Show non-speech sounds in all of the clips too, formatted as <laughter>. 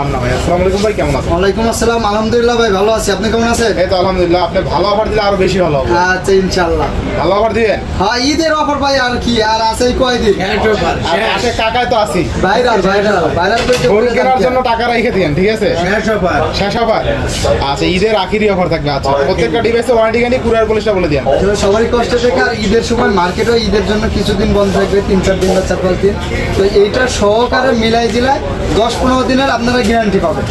মান্না ভাই আসসালামু আলাইকুম ভাই কেমন আছেন? ওয়ালাইকুম আসসালাম। আলহামদুলিল্লাহ ভাই ভালো আছি। আপনি কেমন আছেন? এই তো আলহামদুলিল্লাহ আপনি ভালো অফার দিলে আরও বেশি ভালো হবে। আচ্ছা ইনশাল্লাহ ভালো অফার দিবেন হ্যাঁ ঈদের অফার ভাই আর কি? আর আছে কয়দিন? আর কাকায় তো আছি। ভাইরাল ভাইরাল ভাইরাল গরু কেনার জন্য টাকা রেখে দিয়েন ঠিক আছে? শেষ অফার আচ্ছা ঈদের আখিরি অফার থাকবে আচ্ছা। প্রত্যেকটা ডিভাইসে ওয়ারেন্টি গ্যারান্টি কুরিয়ার পুলিশটা বলে দিন সবারই কষ্ট দেখে আর ঈদের সময় মার্কেটও ঈদের জন্য কিছুদিন বন্ধ থাকবে তিন চার দিন বা চার পাঁচ দিন। তো এইটা সহকারে মিলাই দিলায় দশ পনেরো দিনের আপনারা গ্যারান্টি পাবেন।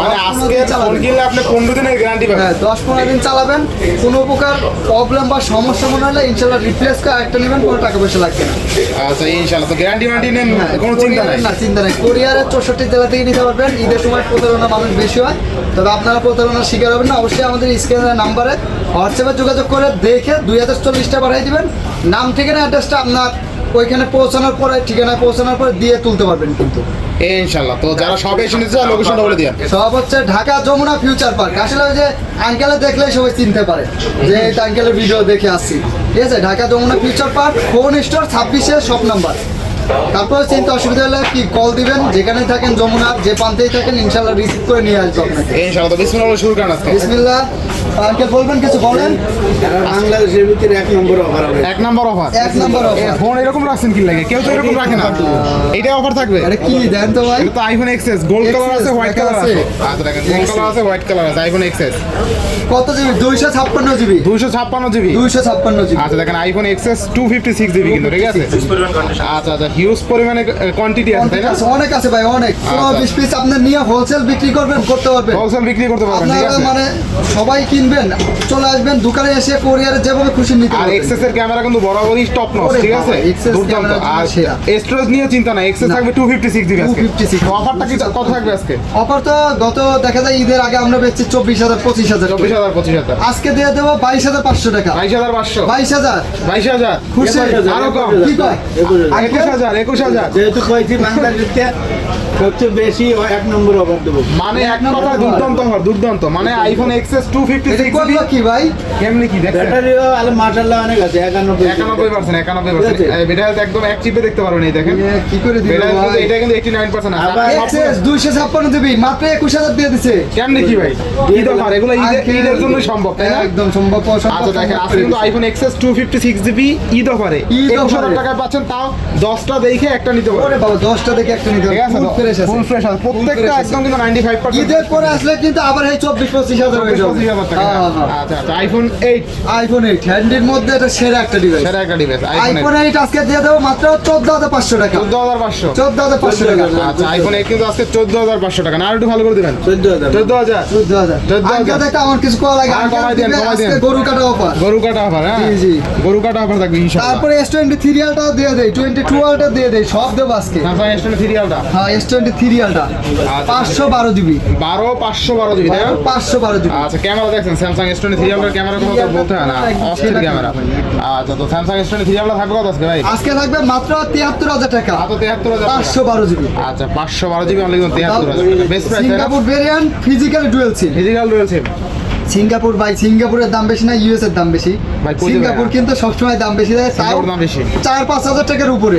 মানে আজকে ফোন কিনলে আপনি পনেরো দিনের গ্যারান্টি পাবেন। হ্যাঁ দশ পনেরো দিন চালাবেন। কোনো প্রকার প্রবলেম বা সমস্যা মনে হলে ইনশাল্লাহ রিপ্লেস করে একটা নেবেন কোনো টাকা পয়সা লাগবে না। আচ্ছা ইনশাআল্লাহ তো গ্যারান্টি ওয়ারেন্টি নেন হ্যাঁ, কোনো চিন্তা নাই। না চিন্তা নেই। কোরিয়ারের চৌষট্টি জেলা থেকে নিতে পারবেন ঈদের সময় প্রতারণা মানুষ বেশি হয়। তবে আপনারা প্রতারণার শিকার হবেন না। অবশ্যই আমাদের স্ক্রিনের নাম্বারে হোয়াটসঅ্যাপে যোগাযোগ করে দেখে দুই হাজার চল্লিশটা পাঠিয়ে দিবেন। নাম ঠিকানা অ্যাড্রেসটা আপনার ওইখানে পৌঁছানোর পরে ঠিকানায় পৌঁছানোর পরে দিয়ে তুলতে পারবেন কিন্তু। ইনশাল্লাহ তো যারা সবে এসে নিতে চায় লোকেশনটা বলে দিয়ে সব হচ্ছে ঢাকা যমুনা ফিউচার পার্ক আসলে ওই যে আঙ্কেলে দেখলে সবাই চিনতে পারে যে এই আঙ্কেলের ভিডিও দেখে আসছি। ঠিক আছে? Dhaka Jamuna Future Park phone store ছাব্বিশে সব নাম্বার তারপরে চিন্তা অসুবিধা হলে কি কল দিবেন? যেখানেই থাকেন যমুনার যে প্রান্তেই থাকেন ইনশাল্লাহ রিসিভ করে নিয়ে আসব আপনাকে। ইনশাআল্লাহ তো বিসমিল্লাহ বলে শুরু করেন আজকে। বিসমিল্লাহ। আঙ্কেল বলবেন কিছু বলেন? বাংলাদেশের ভিতরে এক নম্বর অফার হবে। এক নম্বর অফার এক নম্বর offer। ফোন এরকম রাখছেন কি লাগে? কেউ তো এরকম রাখে না। এইটা অফার থাকবে। আরে কি দেন তো ভাই। এটা তো আইফোন এক্সএস গোল্ড কালার আছে হোয়াইট কালার আছে। আছে আচ্ছা গোল্ড কালার আছে হোয়াইট কালার আছে আইফোন এক্সএস কত জিবি? দুইশো ছাপ্পান্ন জিবি। দুইশো ছাপ্পান্ন জিবি। দুইশো ছাপ্পান্ন জিবি। আচ্ছা দেখেন iPhone XS two fifty six GB কিন্তু ঠিক আছে? আচ্ছা আচ্ছা হিউজ পরিমাণে কোয়ান্টিটি আছে তাই না? আছে, অনেক আছে ভাই অনেক। পনেরো আচ্ছা। বিশ পিস আপনি নিয়ে হোলসেল বিক্রি করবেন করতে পারবেন। হোলসেল বিক্রি করতে পারবেন ঠিক আছে। মানে সবাই কিনবেন চলে আসবেন দোকানে এসে কোরিয়ারে যেভাবে খুশি নিতে আর এক্সএস এর ক্যামেরা কিন্তু বরাবরই টপ নচ ঠিক আছে? দুর্দান্ত। আর সেরা। স্টোরেজ নিয়ে চিন্তা নাই এক্সএস থাকবে টু ফিফটি সিক্স জিবি আজকে 256 অফারটা কি কত থাকবে আজকে? অফার তো গত দেখা যায় ঈদের আগে আমরা বেচছি চব্বিশ হাজার পঁচিশ হাজার। চব্বিশ হাজার পঁচিশ হাজার। আজকে দিয়ে দেবো বাইশ হাজার পাঁচশো টাকা। বাইশ হাজার পাঁচশো। বাইশ হাজার। বাইশ হাজার। খুশি? আরও কম। কি কয়? একুশ হাজার একুশ হাজার। যেহেতু কয়েছি বাংলাদেশে সবচেয়ে বেশি এক নম্বর অফার দেবো। মানে এক কথা দুর্দান্ত অফার দুর্দান্ত। মানে iPhone XS two fifty six কি ভাই? কেমনি কি ব্যাটারিও আলো মার্শাল্লাহ অনেক আছে একানব্বই একানব্বই পার্সেন্ট একানব্বই পার্সেন্ট এটা হেলথ একদম এক চিপে দেখতে পারবেন এই দেখেন। কি করে দিল এটা কিন্তু ভাই? এটা কিন্তু এইটি নাইন পার্সেন্ট আবার এক্সেস দুইশো ছাপ্পান্ন দিবি মাত্র একুশ হাজার দিয়ে দিছে। কেমনি কি ভাই? ঈদ অফার এগুলো ঈদের জন্যই সম্ভব তাই না? একদম সম্ভব সম্ভব, আচ্ছা দেখেন আজকে কিন্তু iPhone XS two fifty six GB Eid অফারে ঈদ একুশ হাজার offer-এ। টাকায় পাচ্ছেন তাও দশটা দেখে একটা নিতে ওরে পারবেন বাবা দশটা দেখে একটা নিতে আছে ফুল ফ্রেশ আছে। ফুল ফ্রেশ আছে। প্রত্যেকটা একদম কিন্তু নাইনটি ফাইভ পার্সেন্ট ঈদের পরে আসলে কিন্তু আবার এই চব্বিশ পঁচিশ হাজার হয়ে যাবে। হ্যাঁ, হ্যাঁ। আচ্ছা আচ্ছা আইফোন এইট আইফোন এইট হ্যান্ডির মধ্যে এটা সেরা একটা ডিভাইস সেটা একটা ডিভাইস আইফোন আইফোন আজকে দিয়ে দেবো মাত্র চোদ্দ হাজার পাঁচশো টাকা। চোদ্দ হাজার পাঁচশো। চোদ্দ হাজার পাঁচশো টাকা। আচ্ছা আইফোন এইট কিন্তু আজকে চোদ্দ হাজার পাঁচশো টাকা। না আর একটু ভালো করে দিবেন। চোদ্দ হাজার। চোদ্দ হাজার। চোদ্দ হাজার। 14,000 আজকে আমার কিছু করা লাগে। আর কমাই দেন, কমাই দেন। গরু কাটা অফার গরু কাটা অফার হ্যাঁ। জি, জি। গরু কাটা অফার থাকবে ইনশাআল্লাহ। তারপরে দিয়ে টু আলটা দিয়ে দেয় সব দেবো আজকে। আলটা হ্যাঁ টোয়েন্টি থ্রি আলটা পাঁচশো বারো জিবি। বারো পাঁচশো বারো জিবি তাই পাঁচশো বারো জিবি। আচ্ছা ক্যামেরা দেখছেন Samsung S twenty three ultra camera কোনো বলতে হয়? না অস্থির ক্যামেরা। আচ্ছা তো স্যামসাং এস টোয়েন্টি থ্রি আলটা থাকবে কত আজকে ভাই? আজকে থাকবে মাত্র তিয়াত্তর হাজার টাকা। মাত্র তিয়াত্তর হাজার পাঁচশো বারো জিবি। আচ্ছা পাঁচশো বারো জিবি অনলি তিয়াত্তর হাজার best price Singapore variant physical dual SIM physical রয়েছে সিঙ্গাপুর ভাই সিঙ্গাপুরের দাম বেশি না ইউএস এর দাম বেশি? সিঙ্গাপুর কিন্তু সবসময় দাম বেশি দেয় তাও চার পাঁচ হাজার টাকার উপরে।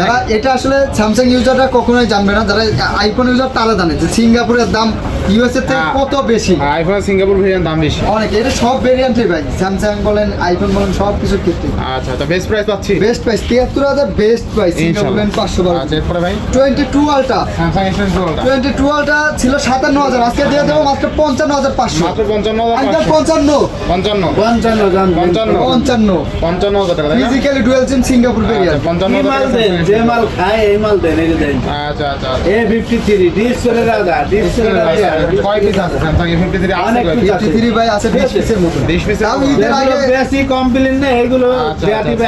যারা এটা আসলে স্যামসাং ইউজাররা কখনোই জানবে না যারা আইফোন ইউজার তারা জানে যে সিঙ্গাপুরের দাম ইউএস এর থেকে কত বেশি। আইফোন সিঙ্গাপুর ভেরিয়েন্ট দাম বেশি। অনেক এটা সব ভেরিয়েন্টই ভাই স্যামসাং বলেন আইফোন বলেন সব কিছু ক্ষেত্রে। আচ্ছা তো বেস্ট প্রাইস পাচ্ছি? বেস্ট প্রাইস 73000 বেস্ট প্রাইস সিঙ্গাপুরের 512 আচ্ছা এরপরে ভাই? 22 স্যামসাং 22 ছিল 57000 আজকে দিয়ে দেব মাত্র 55500 মাত্র 55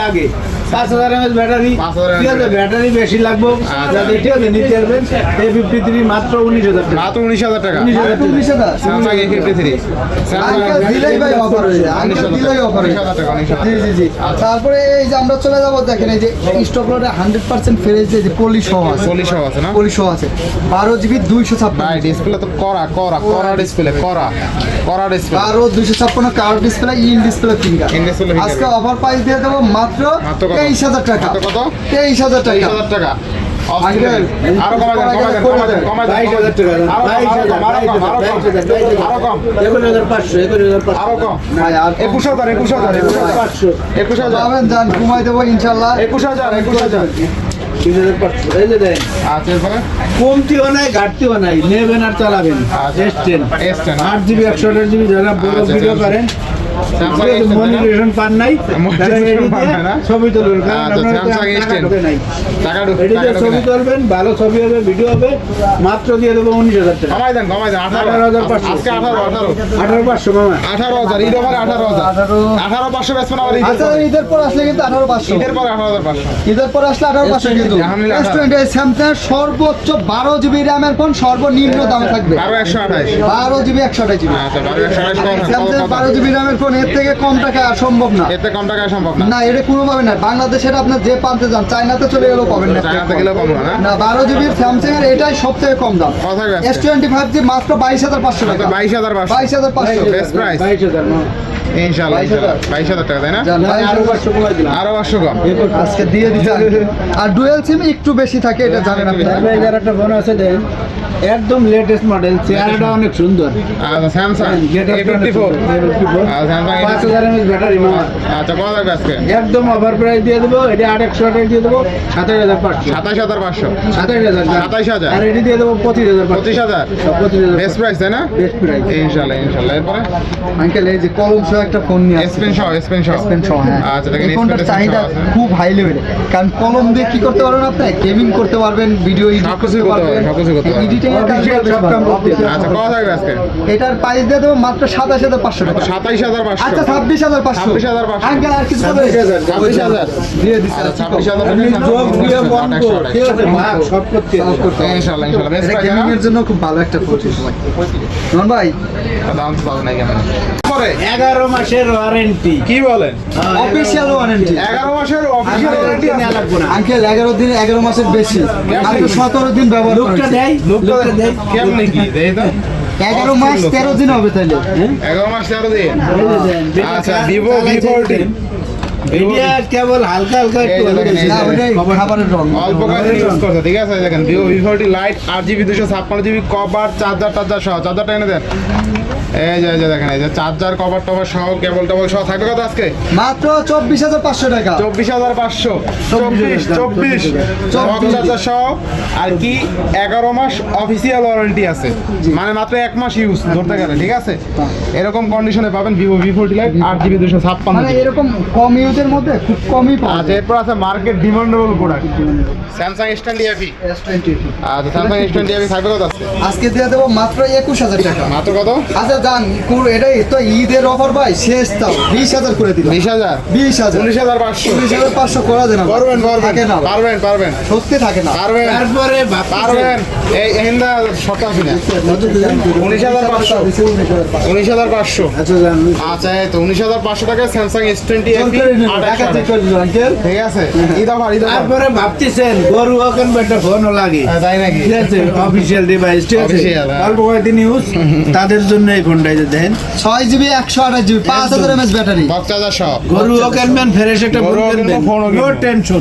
আগে আচ্ছা, পাঁচ হাজার এমএস ব্যাটারি 5000 ঠিক আছে ব্যাটারি বেশি লাগবে। যাতে ঠিক আছে নিতে পারবেন। এ ফিফটি থ্রি মাত্র উনিশ হাজার টাকা। মাত্র উনিশ হাজার টাকা। উনিশ হাজার উনিশ হাজার। ফিফটি থ্রি আজকাল দিলেই ভাই অফার যায়। আজকাল দিলেই অফার যায়। জি জি জি। তারপরে এই যে আমরা চলে যাব দেখেন এই যে স্টক লোডে হান্ড্রেড পার্সেন্ট ফেরেজ যে পলি সহ আছে। চল্লিশ আছে না? পলি সহ আছে। বারো জিবি দুইশো ছাপ্পান্ন। ডিসপ্লে তো করা করা করা ডিসপ্লে করা করা ডিসপ্লে বারো দুইশো ছাপ্পান্ন কার ডিসপ্লে ইন ডিসপ্লে ফিঙ্গার। আজকে অফার প্রাইস দিয়ে দেবো মাত্র তেইশ হাজার টাকা। কত? তেইশ হাজার টাকা। আরও দেন দেন দেন দেন। আরও কম, আরও কম, একুশ হাজার একুশ একুশ পাঁচশো। একুশ যাবেন যান দেবো ইনশাল্লাহ। একুশ হাজার একুশ হাজার। আচ্ছা কমতিও নাই ঘাটতিও নাই। নেবেন আর চালাবেন। আচ্ছা। আট জিবি একশো আঠাশ জিবি যারা বড় ভিডিও আচ্ছা। করেন Samsung S10 মনিটেশন পান নাই। তারা Monetization এডি পান দিয়ে নাই না? ছবি তুলবেন কারণ আপনার তো Samsung টাকা S10 ঢোকে নাই। টাকা ঢুক এডি টাকা দিয়ে ছবি তুলবেন ভালো ছবি হবে ভিডিও হবে মাত্র দিয়ে দেবো উনিশ হাজার টাকা। কমাই দেন কমাই দেন আঠারো আঠারো হাজার পাঁচশো। আঠারো আঠারো। আঠারো পাঁচশো মামা। আঠারো হাজার ঈদ ওভারে আঠারো হাজার। আঠারো। আঠারো পাঁচশো বেচবেন আবার ঈদের পরে। আসলে কিন্তু আঠারো পাঁচশো। ঈদের পরে আঠারো হাজার পাঁচশো। ঈদের পর আসলে আঠারো পাঁচশো কিন্তু। আলহামদুলিল্লাহ, স্যামসাং সর্বোচ্চ বারো জিবি র্যামের ফোন সর্বনিম্ন দামে থাকবে। বারো একশো আঠাশ। বারো জিবি একশো আঠাশ জিবি আচ্ছা বারো জিবি র্যামের ফোন এর থেকে কম টাকা আর সম্ভব না। এর থেকে কম টাকায় সম্ভব না। না এটা কোনোভাবে না। বাংলাদেশের আপনার যে পান্তে যান চায়নাতে চলে গেলেও পাবেন না। চায়নাতে গেলেও পাবেন না না? বারো জিবির স্যামসাং এর এটাই সব থেকে কম দাম। কত এস টোয়েন্টি ফাইভ জি মাত্র বাইশ হাজার পাঁচশো টাকা। বাইশ হাজার পাঁচশো। বাইশ হাজার পাঁচশো। বেস্ট প্রাইস বাইশ হাজার বাইশ হাজার। টাকা তাই না? আরও। পাঁচশো কম। আজকে দিয়ে দিতে আর ডুয়েল সিম একটু বেশি থাকে এটা জানেন আপনি। একটা ফোন আছে দেন। একদম লেটেস্ট মডেল চেহারাটা অনেক সুন্দর। আচ্ছা Samsung Get A up fifty four A54 Samsung পাঁচ হাজার এমএস ব্যাটারি আচ্ছা কত থাকবে আজকে? একদম প্রাইস দিয়ে দেবো এটা আট একশো আঠাশ দিয়ে দেবো সাতাশ হাজার পাঁচশো। সাতাশ হাজার পাঁচশো। সাতাশ হাজার সাতাশ হাজার। আর এটি দিয়ে দেবো পঁচিশ হাজার পঁচিশ। হাজার। পঁচিশ হাজার বেস্ট প্রাইস তাই না? বেস্ট প্রাইস ইনশাল্লাহ ইনশাল্লাহ এরপরে? আঙ্কেল এই যে কলম সহ একটা ফোন নিয়ে সহ সহ পেন সহ হ্যাঁ। আচ্ছা দেখেন এই ফোনটার চাহিদা খুব হাই লেভেলে কারণ কলম দিয়ে কি করতে পারবেন আপনি? গেমিং করতে পারবেন ভিডিও এডিট করতে পারবেন। পারবেন, সবকিছু করতে পারবেন। এডিটিং এর কাজ সব কাম করতে আচ্ছা কত থাকবে আজকে? এটার প্রাইস দিয়ে দেবো মাত্র সাতাশ হাজার পাঁচশো টাকা। সাতাইশ হাজার পাঁচশো। আচ্ছা ছাব্বিশ হাজার পাঁচশো। 26,500 আঙ্কেল আর কিছু বলবেন? দিয়ে দিচ্ছি। আচ্ছা ছাব্বিশ হাজার আপনি যোগ দিয়ে বন্ধ ঠিক আছে সব করতে এটা প্রাইস গেমিং এর জন্য খুব ভালো একটা ফোন ভাই। দাম তো পাবো না কেমন পরে? এগারো মাসের ওয়ারেন্টি কি বলেন? অফিসিয়াল ওয়ারেন্টি এগারো মাসের অফিসিয়াল ওয়ারেন্টি নেওয়া লাগবে না। আঙ্কেল এগারো দিন এগারো মাসের বেশি। সতেরো দিন ব্যবহার লোকটা দেয় লোকটা দেয়। কেমনি কি? দেই তো? এগারো মাস তেরো দিন হবে তাইলে এগারো মাস তেরো দিন? আচ্ছা, চালাইছে V40 দেন। কেবল হালকা হালকা একটু খাবারের রং। অল্প কাজে ইউজ করছে ঠিক আছে? দেখেন ভিভো ভি ফোরটি লাইট আট জিবি দুশো ছাপ্পান্ন জিবি কভার চার্জার টার্জার সহ। চার্জারটা এনে দেন। এই যে যে দেখেন এই যে চার্জার কভার টভার সহ কেবল টেবল সহ থাকবে কত আজকে? মাত্র চব্বিশ হাজার পাঁচশো টাকা। চব্বিশ হাজার পাঁচশো। চব্বিশ চব্বিশ চব্বিশ। চার্জার সহ আর কি এগারো মাস অফিসিয়াল ওয়ারেন্টি আছে। মানে মাত্র এক মাস ইউজ ধরতে গেলে ঠিক আছে? এরকম কন্ডিশনে পাবেন ভিভো ভি ফোরটি লাইট আট জিবি দুশো ছাপ্পান্ন মানে এরকম কম ইউজের মধ্যে খুব কমই পাওয়া আচ্ছা যায়। এরপর আছে মার্কেট ডিমান্ডেবল প্রোডাক্ট স্যামসাং স্ট্যান্ড ডিএফি S20 আচ্ছা স্যামসাং স্ট্যান্ড ডিএফি থাকবে কত আছে আজকে দিয়ে দেবো মাত্র একুশ হাজার টাকা। মাত্র কত? আচ্ছা কুর- এটাই তো ঈদের অফার ভাই শেষ তাও বিশ হাজার করে দিলাম বিশ হাজার? বিশ হাজার। উনিশ হাজার পাঁচশো। বিশ হাজার পাঁচশো করা দেন পারবেন না। পারবেন পারবেন। সত্যি থাকে না। পারবেন। তারপরে ভাবতেছেন, পারবেন। এই হিন্দা সপ্তাহ না উনিশ হাজার পাঁচশো। উনিশ হাজার পাঁচশো। আচ্ছা আচ্ছা তো উনিশ হাজার পাঁচশো টাকায় স্যামসাং এস টোয়েন্টি ঠিক আছে। ঈদ অফার ঈদ তারপরে ভাবতেছেন গরু ওখান একটা ফোনও লাগে। তাই নাকি? ঠিক আছে অফিসিয়াল ডিভাইস ঠিক আছে। হ্যাঁ। অল্প কয়েকদিন ইউজ তাদের জন্য এই ফোনটা এই যে দেখেন। ছয় জিবি একশো আঠাশ জিবি পাঁচ হাজার এমএস ব্যাটারি। বক্স চার্জার গরু ও কিনবেন ফ্রেশ একটা ফোন কিনবেন। কিনবো, ফোনও নো টেনশন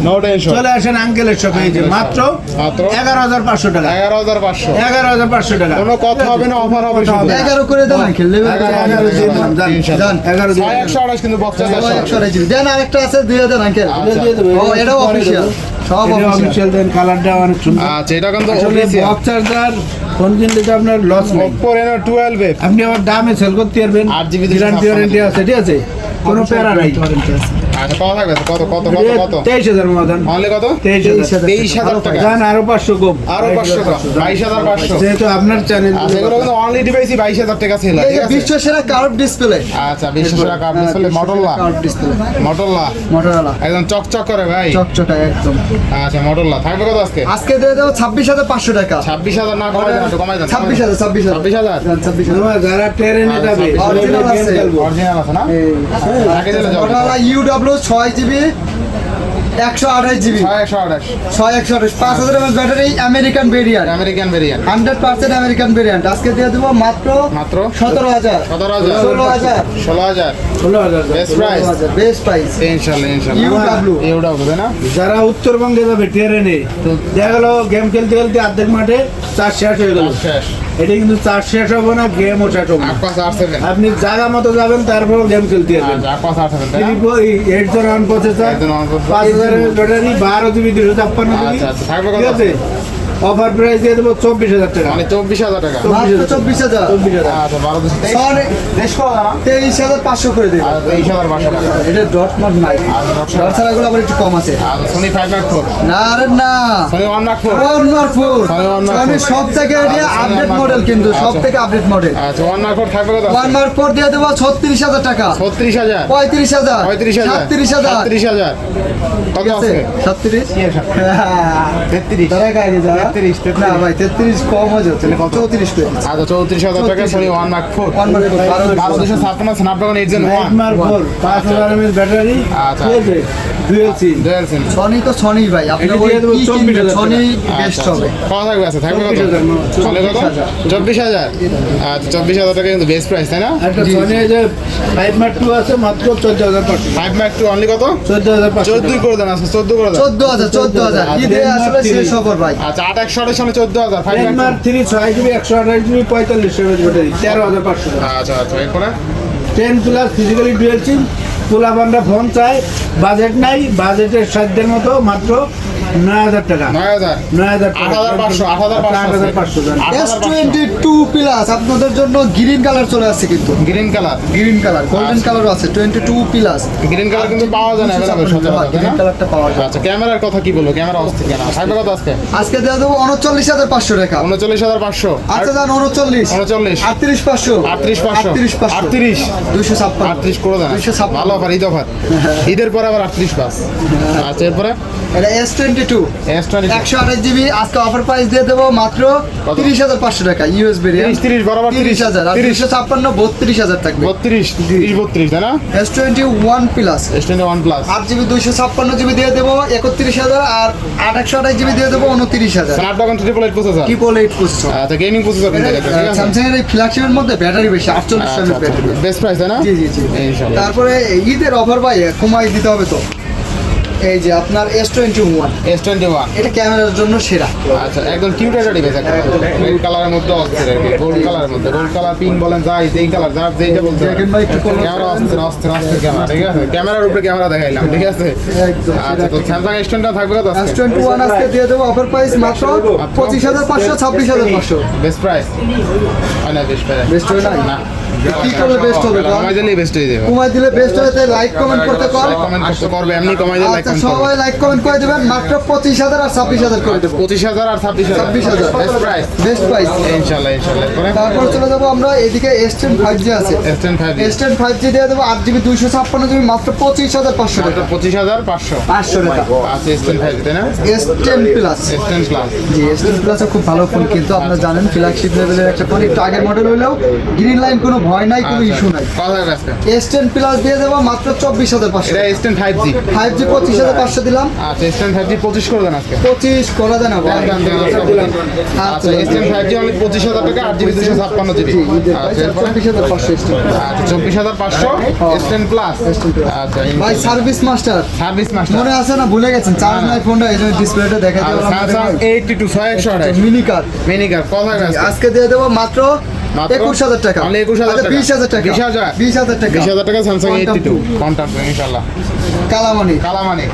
চলে আসেন আঙ্কেলের শপে এই যে মাত্র মাত্র? এগারো হাজার পাঁচশো টাকা। এগারো হাজার পাঁচশো। এগারো হাজার পাঁচশো টাকা। কোনো কথা হবে না অফার হবে এগারো করে দেন আঙ্কেল এগারো, এগারো দিন যান, ইনশাআল্লাহ। যান, এগারো দিন ছয় একশো আঠাশ কিন্তু বক্স একশো আঠাশ জিবি দেন আরেকটা আছে দুই হাজার আঙ্কেল আচ্ছা। দিয়ে দেবো, ও এটাও অফিসিয়াল সব অফিসিয়াল অফিসিয়াল দেন কালারটা অনেক সুন্দর। আচ্ছা এটা কিন্তু আসলে official। বক্স চার্জার ফোন কিনলে তো আপনার লস নেই। Oppo Reno 12 আপনি আবার দামে সেল করতে পারবেন। আর জিবি গ্যারান্টি ওয়ারেন্টি আছে ঠিক আছে? কোনো প্যারা নাই। আচ্ছা কত থাকবে কত কত কত কত? তেইশ হাজার মতন। অনলি কত? তেইশ হাজার। তেইশ হাজার টাকা। যান আরও পাঁচশো কম। আরও পাঁচশো টাকা বাইশ হাজার পাঁচশো। যেহেতু আপনার চ্যানেল এগুলো কিন্তু অনলি ডিভাইসই বাইশ হাজার টাকা যে আছে? বিশ্ব সেরা কার্ভ ডিসপ্লে আচ্ছা বিশেষ করে cup display Motorola curve display Motorola Motorola একদম চকচক করে ভাই। চকচকা একদম। আচ্ছা মটোরলা থাকবে কত আজকে? আজকে দিয়ে হাজার পাঁচশো টাকা। ছাব্বিশ হাজার না কমাই দেন একটু কমাই দেন। ছাব্বিশ হাজার ছাব্বিশ হাজার। ছাব্বিশ হাজার? ছাব্বিশ হাজার। যারা ট্রেনে যাবে Original আছে। অরিজিনাল আছে না? রাখে দিলে যাবে মোটরোলা ইউডব্লিউ ছয় জিবি একশো আঠাশ জিবি ছয় একশো আঠাশ। ছয় একশো পাঁচ হাজার MS battery American variant American variant hundred percent American variant আজকে দিয়ে দেবো মাত্র মাত্র সতেরো হাজার। সতেরো হাজার। ষোলো হাজার। ষোলো হাজার। ষোলো হাজার। বেস্ট প্রাইস বেস্ট প্রাইস ইনশাল্লাহ ইনশাল্লাহ। ইউডাব্লিউ ইউডাব্লিউ তাই না? যারা উত্তরবঙ্গে যাবে ট্রেনে দেখা গেল গেম খেলতে খেলতে অর্ধেক মাঠে চার্জ শেষ হয়ে গেল। শেষ। এটা কিন্তু চার্জ শেষ হবে না গেমও শেষ হবে আপনি জায়গা মতো যাবেন তারপর গেম খেলতে যাবেন। এইট জন প্রসেসর পাঁচ হাজারের ব্যাটারি বারো জিবি দুশো ছাপ্পান্ন আচ্ছা, আচ্ছা, ঠিক আছে? অফার প্রাইস দিয়ে দেবো চব্বিশ হাজার টাকা। মানে চব্বিশ হাজার টাকা। চব্বিশ হাজার চব্বিশ হাজার। আচ্ছা বারো তেইশ। হাজার পাঁচশো করে দেবে। তেইশ হাজার পাঁচশো টাকা। এটা ডট মার্ক নাই। ডট ছাড়া এগুলো আবার একটু কম আছে। আর সোনি ফাইভ ম্যাক ফোর না রে না। Sony one mark four one mark four four। সব থেকে এটা আচ্ছা, আপডেট মডেল কিন্তু সব আচ্ছা। থেকে আপডেট মডেল আচ্ছা ওয়ান ম্যাক ফোর থাকবে কত? ওয়ান মার্ক ফোর দিয়ে দেবো ছত্রিশ হাজার টাকা। ছত্রিশ হাজার। পঁয়ত্রিশ হাজার। পঁয়ত্রিশ হাজার। সাতত্রিশ হাজার। সাতত্রিশ হাজার। কত আছে? সাতত্রিশ? তেত্রিশ। তারা গাড়ি যা। তেত্রিশ, তেত্রিশ। না ভাই তেত্রিশ কম হয়ে যাচ্ছে চৌত্রিশ করে আচ্ছা চৌত্রিশ হাজার টাকা সোনি ওয়ান ম্যাক ফোর বারো বারো দুশো ছাপ্পান্ন স্ন্যাপড্রাগন এইট জেন ওয়ান নাইটমার ফোর পাঁচ হাজার ব্যাটারি আচ্ছা। Dual SIM. Dual SIM. Sony তো সনি ভাই আপনি দিয়ে দেবো 24,000 সনি বেস্ট হবে? কত থাকবে আছে থাকবে কত? চলে কত? 24,000 আচ্ছা চব্বিশ হাজার টাকা কিন্তু বেস্ট প্রাইস তাই না? একটা সনি যে ফাইভ মার্ক টু আছে মাত্র চোদ্দ হাজার পাঁচশো। ফাইভ ম্যাক টু অনলি কত? চোদ্দ হাজার পাঁচশো। চোদ্দই করে দেন আজকে চোদ্দ করে দেন। চোদ্দ হাজার চোদ্দ হাজার। আচ্ছা, ঈদে Denmark আসলে। শেষ খবর ভাই। আচ্ছা আট একশো আটের সামনে চোদ্দ হাজার five ten mark mark three ছয় জিবি একশো আঠাশ জিবি পঁয়তাল্লিশ এমএস ব্যাটারি তেরো হাজার আচ্ছা আচ্ছা এরপরে? Ten plus physically dual sim পোলা বান্ডা ফোন চাই বাজেট নাই বাজেটের সাধ্যের মতো মাত্র নয় হাজার টাকা। নয় হাজার। নয় হাজার আট হাজার পাঁচশো আট হাজার আট হাজার পাঁচশো পাঁচশো এস টোয়েন্টি টু প্লাস আপনাদের জন্য গ্রিন কালার চলে আসছে কিন্তু। Green colour green colour golden আচ্ছা। কালারও আছে twenty two plus green colour কিন্তু পাওয়া যায় না অ্যাভেলেবল সচরাচর তাই গ্রিন কালারটা পাওয়া যায়। আচ্ছা ক্যামেরার কথা কি বলব? ক্যামেরা অস্থির কেন থাকবে কত আজকে? আজকে দেওয়া দেবো উনচল্লিশ হাজার পাঁচশো টাকা। উনচল্লিশ হাজার পাঁচশো। আচ্ছা যান উনচল্লিশ। উনচল্লিশ। আটত্রিশ পাঁচশো। আটত্রিশ পাঁচশো। আটত্রিশ পাঁচশো। আটত্রিশ। দুইশো ছাপ্পান্ন। আটত্রিশ করে দেন। দুইশো ছাপ্পান্ন। ভালো অফার ঈদ অফার। <laughs> ঈদের পরে আবার আটত্রিশ পাস। আচ্ছা এরপরে? এটা এস টোয়েন্টি জিবি আজকে অফার প্রাইস দিয়ে দেবো মাত্র টাকা বরাবর আর থাকবে। তাই না? প্লাস প্লাস জিবি জিবি দিয়ে আর জিবি দিয়ে স্ন্যাপড্রাগন প্রসেসর ট্রিপল আচ্ছা গেমিং প্রসেসর কিন্তু ঠিক আছে। স্যামসাং এর ফ্ল্যাগশিপের মধ্যে ব্যাটারি বেশি আটচল্লিশ ব্যাটারি বেস্ট প্রাইস তাই না? জি জি জি। ইনশাআল্লাহ তারপরে ঈদের অফার ভাই কমাই দিতে হবে তো। এই যে আপনার S twenty one S twenty one এটা ক্যামেরার জন্য সেরা। আচ্ছা একদম কিউট একটা। ডিভাইস একটা রেড কালারের মধ্যে অস্থির আর কি গোল্ড কালারের মধ্যে। গোল্ড কালার পিঙ্ক বলেন যাই যেই কালার যার যেইটা বলতে দেখেন ভাই ক্যামেরা অস্থির অস্থির অস্থির ক্যামেরা ঠিক আছে? ক্যামেরার উপরে ক্যামেরা দেখাইলাম ঠিক আছে? আচ্ছা তো স্যামসাং এস টোয়েন্টি থাকবে কত এস টোয়েন্টি ওয়ান আজকে দিয়ে দেবো অফার প্রাইস মাত্র পঁচিশ হাজার পাঁচশো ছাব্বিশ হাজার পাঁচশো। বেস্ট প্রাইস হয় না বেস্ট প্রাইস বেস্ট না না। কি করলে best হবে, কমাই দিলেই বেস্ট হয়ে যাবে কমাই দিলে বেস্ট তাই লাইক কমেন্ট করতে কর কমেন্ট করতে করবে এমনি কমাই দিলে লাইক আচ্ছা কমেন্ট সবাই লাইক কমেন্ট করে দেবেন মাত্র পঁচিশ হাজার আর ছাব্বিশ হাজার করে দেবো। পঁচিশ হাজার আর ছাব্বিশ হাজার। ছাব্বিশ হাজার। বেস্ট প্রাইস বেস্ট প্রাইস ইনশাল্লাহ করে। তারপর চলে যাব আমরা এদিকে এস টেন ফাইভ জি আছে। S ten five S ten five G দিয়ে দেবো আট জিবি দুইশো ছাপ্পান্ন জিবি মাত্র পঁচিশ হাজার পাঁচশো টাকা। পঁচিশ হাজার পাঁচশো। পাঁচশো টাকা। আচ্ছা এস টেন তাই না? S ten plus S ten plus G S ten প্লাসও খুব ভালো ফোন কিন্তু আপনারা জানেন ফ্ল্যাগশিপ লেভেলের একটা ফোন একটু আগের মডেল হলেও গ্রিন লাইন কোনো ভয় নাই কোনো ইস্যু নাই। কত এস টেন প্লাস দিয়ে দেবো মাত্র চব্বিশ হাজার পাঁচশো এটা S ten five G five G পঁচিশ হাজার পাঁচশো দিলাম। আচ্ছা এস টেন ফাইভ জি পঁচিশ করে দেন আজকে। পঁচিশ করা যায় না ভাই আচ্ছা S ten five G only পঁচিশ হাজার টাকা আট জিবি দুশো ছাপ্পান্ন জিবি। আচ্ছা চব্বিশ হাজার পাঁচশো আচ্ছা চব্বিশ হাজার পাঁচশো এস টেন প্লাস আচ্ছা ভাই সার্ভিস মাস্টার সার্ভিস মাস্টার মনে আছে না? ভুলে গেছেন চার্জ নাই ফোনটা এই জন্য ডিসপ্লেটা দেখা স্যামসাং এইটটি টু ছয় একশো মিনি কার মিনি কার কত আজকে দিয়ে দেবো মাত্র? একুশ হাজার টাকা। Only 21,000 হাজার টাকা। বিশ হাজার টাকা। বিশ হাজার। টাকা। বিশ হাজার টাকা Samsung eighty two Pro। Contact ইনশাল্লাহ কালামানি কালামানি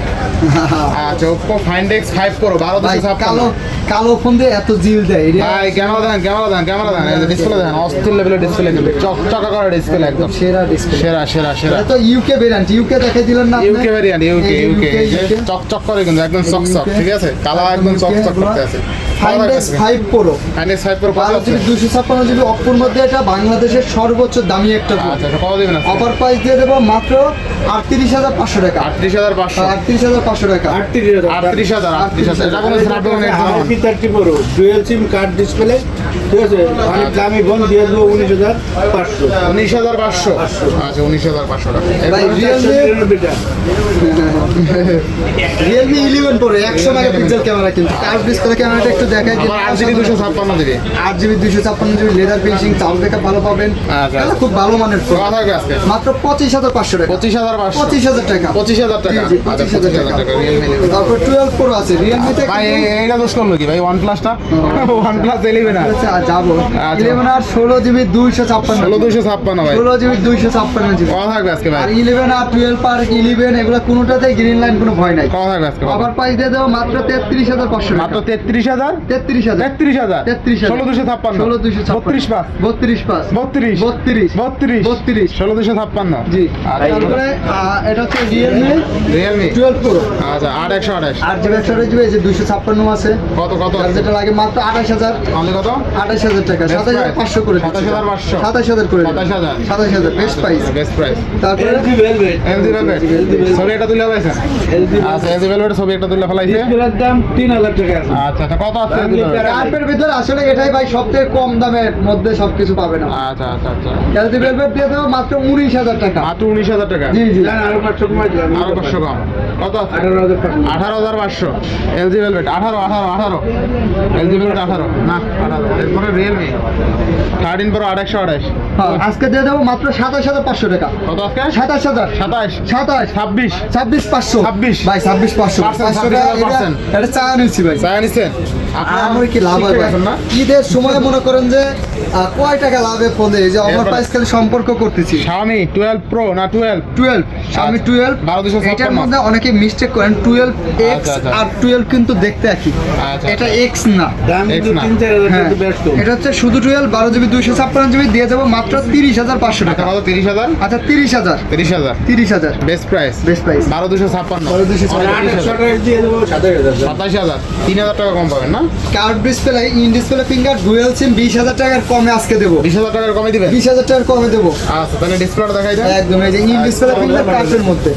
আচ্ছা Oppo Find X five Pro বারো কালো কালো ফোন দিয়ে এত জিল দেয় ভাই ক্যামেরা দেন ক্যামেরা দেন ক্যামেরা দেন। ডিসপ্লে দেন অস্থির লেভেলের ডিসপ্লে কিন্তু। চকচকা করে ডিসপ্লে একদম। সেরা ডিসপ্লে সেরা সেরা সেরা। এটা তো ইউকে ভেরিয়েন্ট ইউকে দেখে দিলেন না ইউকে ভ্যারিয়েন্ট ইউকে ইউকে চকচক করে কিন্তু একদম চক চক ঠিক আছে? কালা একদম চক চক করতে আছে। বাংলাদেশের সর্বোচ্চ দামি একটা আচ্ছা এটা কত দিবেন অফার প্রাইস দিয়ে দেবো মাত্র আটত্রিশ হাজার পাঁচশো টাকা। আটত্রিশ হাজার পাঁচশো। আটত্রিশ হাজার পাঁচশো টাকা। আটত্রিশ হাজার আটত্রিশ হাজার আটত্রিশ হাজার। Thirty pro dual sim card display ঠিক আছে? অনেক দামি ফোন দিয়ে দেবো উনিশ হাজার পাঁচশো। উনিশ হাজার পাঁচশো। আচ্ছা উনিশ হাজার পাঁচশো টাকা। রিয়েলমি রিয়েলমি ইলেভেন প্রো একশো মেগাপিক্সেল ক্যামেরা কিন্তু। কার্ভ ডিসপ্লে ক্যামেরাটা একটু দেখাই আট জিবি দুশো ছাপ্পান্ন জিবি। আট জিবি দুইশো ছাপ্পান্ন জিবি লেদার ফিনিশিং চাউল ব্যাকআপ ভালো পাবেন। আচ্ছা। খুব ভালো মানের ফোন মাত্র পঁচিশ হাজার পাঁচশো টাকা। পঁচিশ হাজার পাঁচশো। পঁচিশ হাজার টাকা। পঁচিশ হাজার টাকা। আচ্ছা পঁচিশ হাজার টাকা। তারপর টুয়েলভ প্রো আছে। রিয়েলমিতে ভাই এই- এইটা দোষ করল কি ভাই? ওয়ান প্লাসটা ওয়ান প্লাস ইলেভেন আর। যাব। আচ্ছা। ইলেভেন আর ষোলো জিবি দুইশো ছাপ্পান্ন। ষোলো দুশো ছাপ্পান্ন ভাই। ষোলো জিবি দুইশো ছাপ্পান্ন জিবি। কথা থাকবে আজকে ভাই। আর ইলেভেন আর টুয়েলভ আর ইলেভেন এগুলো কোনোটাতে গ্রিন লাইন কোনো ভয় নাই। কথা থাকবে আজকে আবার প্রাইস দিয়ে দেবো মাত্র তেত্রিশ হাজার পাঁচশো মাত্র তেত্রিশ হাজার? তেত্রিশ হাজার। তেত্রিশ হাজার। তেত্রিশ ষোলো দুশো ছাপ্পান্ন। ষোলো দুশো বত্রিশ পাঁচ। বত্রিশ পাঁচ। বত্রিশ। বত্রিশ। বত্রিশ। বত্রিশ। ষোলো দুশো ছাপ্পান্ন। জি। আচ্ছা। তারপরে এটা হচ্ছে রিয়েলমি রিয়েলমি টুয়েলভ প্রো। আচ্ছা আট একশো আঠাশ। আট জিবি একশো জিবি এই যে দুইশো ছাপ্পান্ন আছে। কত কত যেটা লাগে মাত্র আঠাশ হাজার। কত? আঠাশ হাজার টাকা সাতাশ হাজার পাঁচশো করে সাতাশ হাজার পাঁচশো। সাতাশ হাজার করে সাতাশ হাজার। সাতাশ হাজার বেস্ট প্রাইস বেস্ট প্রাইস তারপরে? এলজি ভেলভেট এলজি ভেলভেট ছবি একটা তুলে ফেলাইছেন এলজি আচ্ছা এলজি ভেলভেট ছবি একটা তুলে ফেলাইছে। ডিসপ্লের দাম তিন হাজার টাকা আছে। আচ্ছা আচ্ছা কত আছে? কার্পের ভিতরে আসলে এটাই ভাই সবথেকে কম দামের মধ্যে সবকিছু পাবে না আচ্ছা আচ্ছা আচ্ছা। এলজি ভেলভেট দিয়ে দেবো মাত্র উনিশ হাজার টাকা। মাত্র উনিশ হাজার টাকা? জি জি। আরও পাঁচশো কমাই দিলাম। আরও পাঁচশো কম। কত আঠারো হাজার পাঁচশো। এলজি ভেলভেট আঠারো আঠারো আঠারো। এলজি ভেলভেট আঠারো। না আঠারো এরপরে রিয়েলমি থার্টিন প্রো একশো আঠাশ আজকে দিয়ে দেবো মাত্র সাতাশ হাজার পাঁচশো টাকা। কত আজকে? সাতাশ হাজার। সাতাশ। সাতাশ। ছাব্বিশ। ছাব্বিশ পাঁচশো। ছাব্বিশ। ভাই ছাব্বিশ পাঁচশো। পাঁচশো টাকা এটা- চা নিচ্ছি ভাই। চা নিচ্ছেন? আমার কি লাভ হয়? না? ঈদের সময় মনে করেন যে কয় টাকা লাভে ফলে এই যে অফার প্রাইস খালি সম্পর্ক করতেছি। শাওমি টুয়েলভ প্রো না টুয়েলভ টুয়েলভ আমি আচ্ছা। টুয়েলভ বারো এটার মধ্যে অনেকে মিস্টেক করেন টুয়েলভ এক্স আচ্ছা, আচ্ছা। আর টুয়েলভ কিন্তু দেখতে একই। আচ্ছা, এটা এক্স না। দাম কিন্তু X না। তিন চার হাজার হ্যাঁ। টাকা ব্যস্ত। এটা হচ্ছে শুধু টুয়েলভ বারো জিবি দুইশো ছাপ্পান্ন জিবি দিয়ে যাব মাত্র তিরিশ হাজার পাঁচশো আচ্ছা টাকা। কত? তিরিশ হাজার? আচ্ছা তিরিশ হাজার। তিরিশ হাজার। তিরিশ হাজার। বেস্ট প্রাইস বেস্ট প্রাইস বারো দুশো ছাপ্পান্ন। বারো দুশো ছাপ্পান্ন। আর একশো টাকা দিয়ে দেবো সাতাশ হাজার। টাকা। সাতাশ হাজার। তিন হাজার টাকা কম পাবেন না? Card display in display finger dual sim বিশ হাজার টাকার কমে আজকে দেবো। বিশ হাজার টাকার কমে দিবে বিশ হাজার টাকার কমে দেবো। আচ্ছা তাহলে ডিসপ্লেটা দেখাই দেন। একদম এই যে ইন ডিসপ্লে ফিঙ্গার কার্ডের মধ্যে।